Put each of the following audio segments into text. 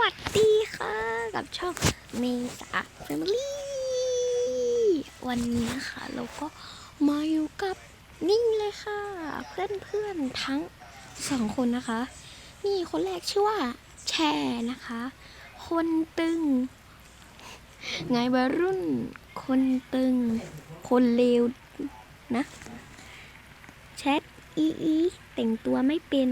วัสดีค่ะ กับช่องเมษาแฟมิลี่วันนี้นะคะเราก็มาอยู่กับนิ่งเลยค่ะ เพื่อนเพื่อนๆทั้งสองคนนะคะ นี่คนแรกชื่อว่า แชร์นะคะ คนตึง ไงวัยรุ่น คนตึง คนเลวนะ แชทอีอีแต่งตัวไม่เป็น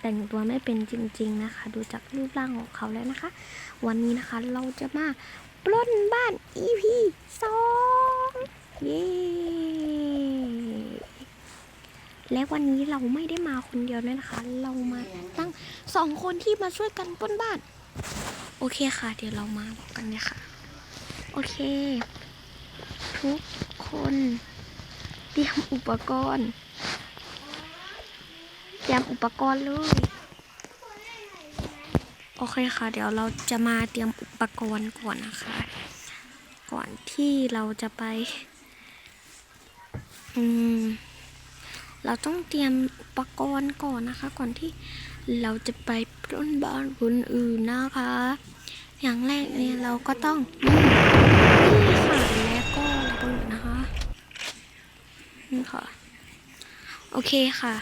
แต่งตัวไม่เป็นจริง ๆนะคะ ดูจากรูปร่างของเขาแล้วนะคะ วันนี้นะคะเราจะมาปล้นบ้าน EP สองเย้และวันนี้เราไม่ได้มาคนเดียวด้วยนะคะ เรามาตั้งสองคนที่มาช่วยกันปล้นบ้าน โอเคค่ะ เดี๋ยวเรามาบอกกันเลยค่ะ โอเค ทุกคน เตรียมอุปกรณ์ เตรียมอุปกรณ์เลย โอเคค่ะ เดี๋ยวเราจะมาเตรียมอุปกรณ์ก่อนนะคะ ก่อนที่เราจะไป อืม เราต้องเตรียมอุปกรณ์ก่อนนะคะ ก่อนที่เราจะไปปล้นบ้านคนอื่นนะคะ อย่างแรกเนี่ยเราก็ต้องนี่ค่ะแล้วก็ระเบิดนะคะนี่ค่ะ โอเคค่ะ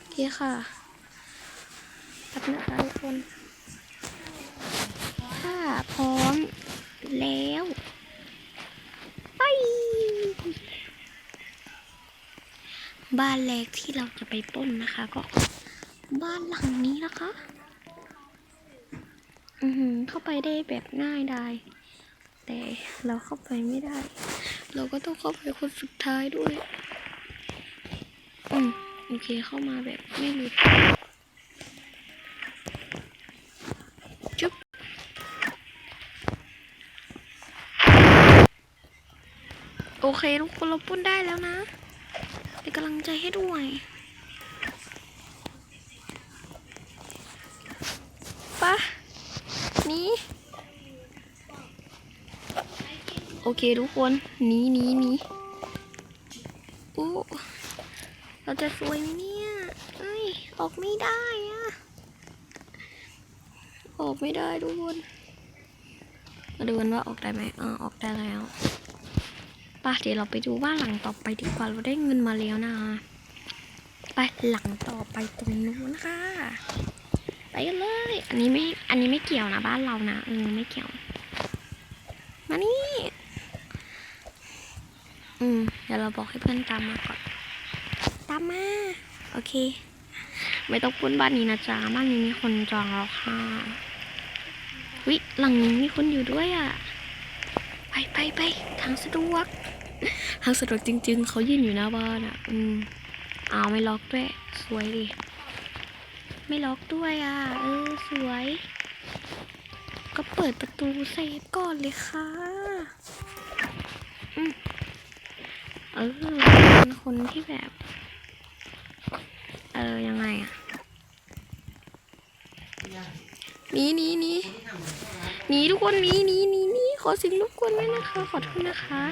โอเคค่ะตัดนะคะทุกคน ถ้าพร้อมแล้วไปบ้านแรกที่เราจะไปป้นนะคะ ก็ บ้านหลังนี้นะคะ อือหือเข้าไปได้แบบง่ายดายแต่เราเข้าไปไม่ได้ เราก็ต้องเข้าไปคนสุดท้ายด้วย อืม โอเคเข้ามาแบบไม่หลุดจุ๊บโอเคทุกคนเราปุ้นได้แล้วนะเป็นกำลังใจให้ด้วยปะนี่โอเคทุกคนหนีหนีหนีโอ้ เราจะสวยไหมเนี่ยเอ้ยออกไม่ได้อะออกไม่ได้ทุกคนมาดูกันว่าออกได้ไหมอ่าออกได้แล้วป่ะเดี๋ยวเราไปดูบ้านหลังต่อไปดีกว่าเราได้เงินมาแล้วนะไปหลังต่อไปตรงนู้นค่ะไปกันเลย อันนี้ไม่อันนี้ไม่เกี่ยวนะบ้านเรานะเออไม่เกี่ยว มานี่ อืมเดี๋ยวเราบอกให้เพื่อนตามมาก่อน ตามมา โอเค ไม่ต้องพูดบ้านนี้นะจ๊ะ บ้านนี้มีคนจองแล้วค่ะ วิหลังนี้มีคนอยู่ด้วยอะ ไปไปไปทางสะดวก ทางสะดวกจริง ๆ เขายืนอยู่หน้าบ้านอะ อืมเอาไม่ล็อกด้วย สวยดิ ไม่ล็อกด้วยอะ เออ สวย ก็เปิดประตูเซฟก่อนเลยค่ะ อืมเออเป็นคนที่แบบ ออยังไงอะหนีหนีหนีหนีทุกคนหนีหนีหนีหนีขอสิ่งรบกวนด้วยนะคะ ขอโทษนะคะ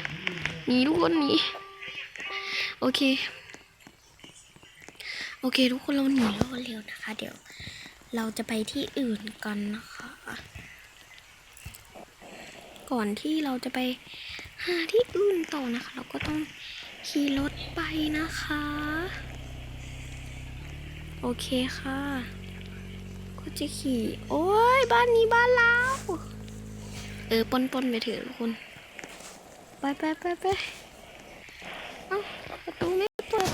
หนีทุกคนหนีโอเค โอเค ทุกคนเราหนีแล้วเร็วนะคะ เดี๋ยว เราจะไปที่อื่นกันนะคะ ก่อนที่เราจะไปหาที่อื่นต่อนะคะ เราก็ต้องขี่รถไปนะคะ โอเคค่ะ ก็จะขี่ โอ้ย บ้านนี้บ้านเราเออปนปนไปเถอะทุกคน ไปไปไปไปเอ้าประตูไม่เปิด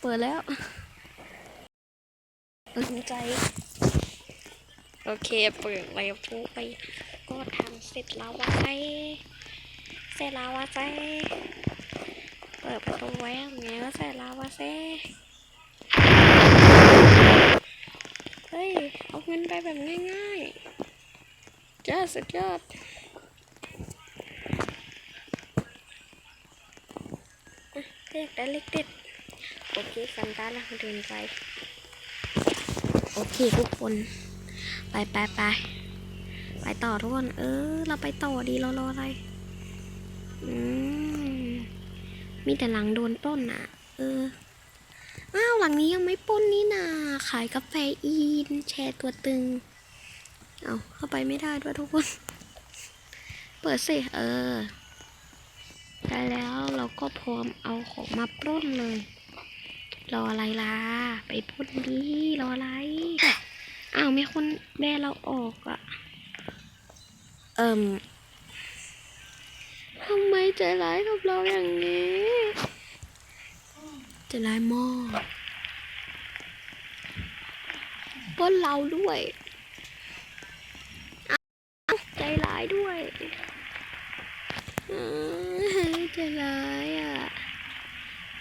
เปิดแล้วสนใจ โอเค เปิดแล้วทุกไป ก็ทำเสร็จแล้ววะไซเสร็จแล้ววะไซเปิดประตูไว้อย่างเงี้ยเสร็จแล้ววะเซเฮ้ย เอาเงินไปแบบง่ายๆจ้าสุดยอดเรียกได้เล็กเด็ดโอเคกันตาล้วเดินไป โอเคทุกคน ไปไปไปไปต่อทุกคน เออ เราไปต่อดีเรารออะไรอืมมีแต่หลังโดนปล้นอะ เออ อ้าวหลังนี้ยังไม่ปล้นนี่นา ขายกาแฟอีน แชร์ตัวตึง เอาเข้าไปไม่ได้ด้วยทุกคน เปิดสิเออ ได้แล้วเราก็พร้อมเอาของมาปล้นเลย รออะไรล่ะ ไปปล้นดีรออะไร อ้าวมีคนแบนเราออกอะเอิ่มทำไมใจร้ายกับเราอย่างนี้ ใจร้ายมากปล้นเราด้วยอ้าวใจร้ายด้วยอื้ใจร้ายอะ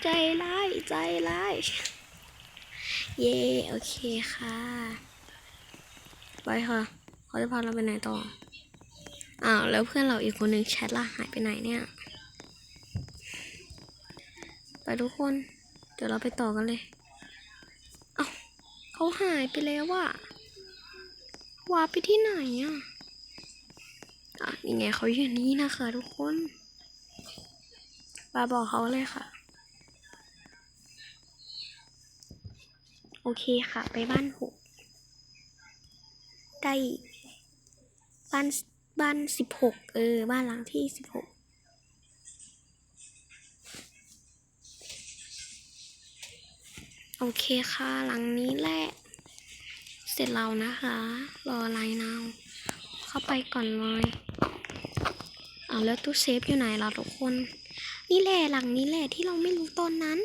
ใจร้าย ใจร้าย เย่โอเคค่ะไปค่ะ เขาจะพาเราไปไหนต่อ อ้าว แล้วเพื่อนเราอีกคนหนึ่งแชทล่ะหายไปไหนเนี่ย ไปทุกคน ดี๋ยวเราไปต่อกันเลย เอ้าเขาหายไปแล้วว่ะวาไปที่ไหนอะอะนี่ไงเขาอยู่นี่นะคะทุกคนบาบอกเขาเลยค่ะ โอเคค่ะ ไปบ้านหกได้บ้านบ้านสิบหกเออ บ้านหลังที่สิบหก โอเคค่ะ หลังนี้แหละ เสร็จแล้วนะคะ รออะไรนาวเข้าไปก่อนเลยเอาแล้วตู้เซฟอยู่ไหนล่ะทุกคน นี่แหละหลังนี้แหละที่เราไม่รู้ตอนนั้น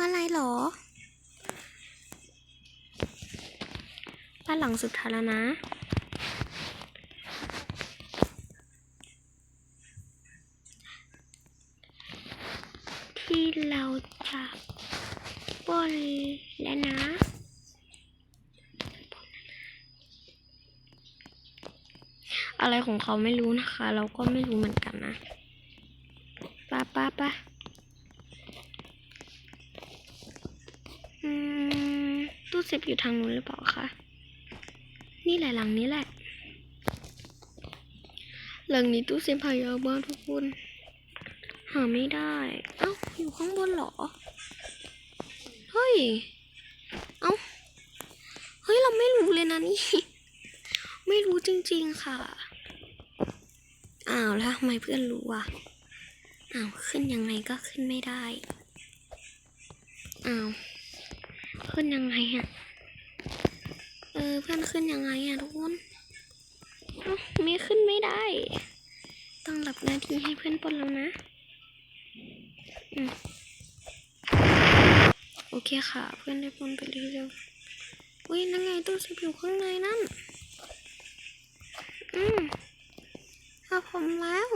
อะไรหรอบ้านหลังสุดท้ายแล้วนะที่เราจะ ปล้นแล้วนะอะไรของเขาไม่รู้นะคะ เราก็ไม่รู้เหมือนกันนะป้าป้าป้าตู้เซฟอยู่ทางนู้นหรือเปล่าคะ นี่แหละหลังนี้แหละ หลังนี้ตู้เซฟหายากมากทุกคน หาไม่ได้ เอ้า อยู่ข้างบนเหรอ เฮ้ย เอ้า เฮ้ย เราไม่รู้เลยนะนี่ ไม่รู้จริงๆค่ะ อ้าวแล้วทำไมเพื่อนรู้อะ อ้าว ขึ้นยังไงก็ขึ้นไม่ได้ อ้าว ขึ้นยังไงอะเออ เพื่อนขึ้นยังไงอะทุกคนอ้าไม่ขึ้นไม่ได้ ต้องหลับหน้าที่ให้เพื่อนปนแล้วนะ อืม โอเคค่ะ เพื่อนได้ปนไปเร็วๆอุ้ยนั่นไงตู้สิบอยู่ข้างในนั่น อืมเอาผมแล้ว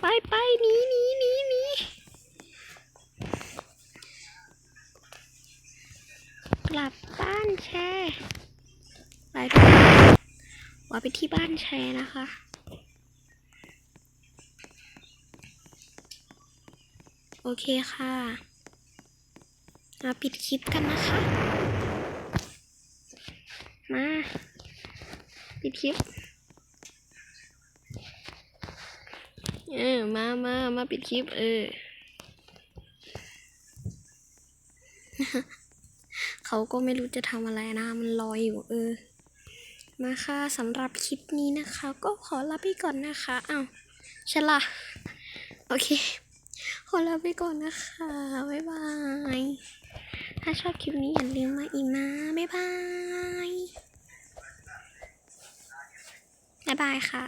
ไปไปหนีหนีหนีหนีกลับบ้านแชร์ไปว่าไปที่บ้านแชร์นะคะ โอเคค่ะมาปิดคลิปกันนะคะ มา ปิดคลิป เออ มามามาปิดคลิป เออ เขาก็ไม่รู้จะทำอะไรนะ มันลอยอยู่ เออ มาค่ะสำหรับคลิปนี้นะคะ ก็ขอลาไปก่อนนะคะ อ้าวฉันล่ะ โอเค ขอลาไปก่อนนะคะ บ๊ายบาย ถ้าชอบคลิปนี้อย่าลืมมาอีกนะ บ๊ายบาย บ๊ายบายค่ะ